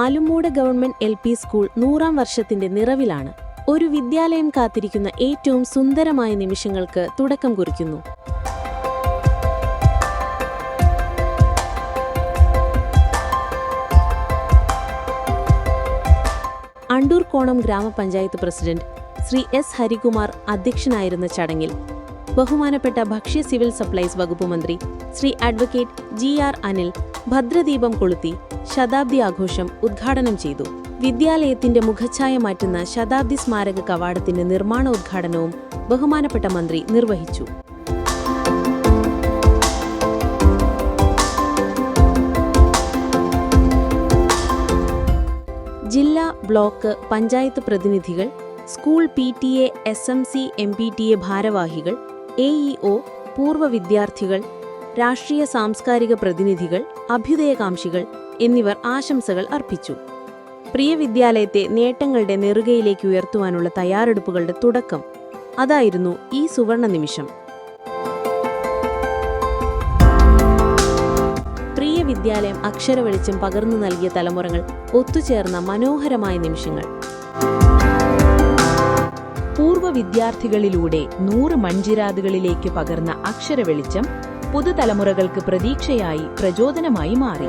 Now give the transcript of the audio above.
Alummoodu government L P school നൂറാം വർഷത്തിന്റെ നിറവിലാണ്. ഒരു വിദ്യാലയം കാത്തിരിക്കുന്ന ഏറ്റവും സുന്ദരമായ നിമിഷങ്ങൾക്ക് തുടക്കം കുറിക്കുന്നു. അണ്ടൂർകോണം ഗ്രാമപഞ്ചായത്ത് പ്രസിഡന്റ് ശ്രീ എസ് ഹരികുമാർ അധ്യക്ഷനായിരുന്ന ചടങ്ങിൽ ബഹുമാനപ്പെട്ട ഭക്ഷ്യ സിവിൽ സപ്ലൈസ് വകുപ്പ് മന്ത്രി Shri advocate G R Anil ഭദ്രദീപം കൊളുത്തി ശതാബ്ദി ആഘോഷം ഉദ്ഘാടനം ചെയ്തു. വിദ്യാലയത്തിന്റെ മുഖഛായ മാറ്റുന്ന ശതാബ്ദി സ്മാരക കവാടത്തിന്റെ നിർമ്മാണ ഉദ്ഘാടനവും ബഹുമാനപ്പെട്ട മന്ത്രി നിർവഹിച്ചു. ജില്ലാ ബ്ലോക്ക് പഞ്ചായത്ത് പ്രതിനിധികൾ school P T A S M C M P T A ഭാരവാഹികൾ എ ഇ ഒ പൂർവ വിദ്യാർത്ഥികൾ രാഷ്ട്രീയ സാംസ്കാരിക പ്രതിനിധികൾ അഭ്യുദയകാംക്ഷികൾ എന്നിവർ ആശംസകൾ അർപ്പിച്ചു. പ്രിയ വിദ്യാലയത്തെ നേട്ടങ്ങളുടെ നെറുകയിലേക്ക് ഉയർത്തുവാനുള്ള തയ്യാറെടുപ്പുകളുടെ തുടക്കം. അതായിരുന്നു ഈ സുവർണ നിമിഷം. പ്രിയ വിദ്യാലയം അക്ഷരവെളിച്ചം പകർന്നു നൽകിയ തലമുറകൾ ഒത്തുചേർന്ന മനോഹരമായ നിമിഷങ്ങൾ. പൂർവ വിദ്യാർത്ഥികളിലൂടെ നൂറ് മൺചിരാതുകളിലേക്ക് പകർന്ന അക്ഷരവെളിച്ചം പുതുതലമുറകൾക്ക് പ്രതീക്ഷയായി പ്രചോദനമായി മാറി.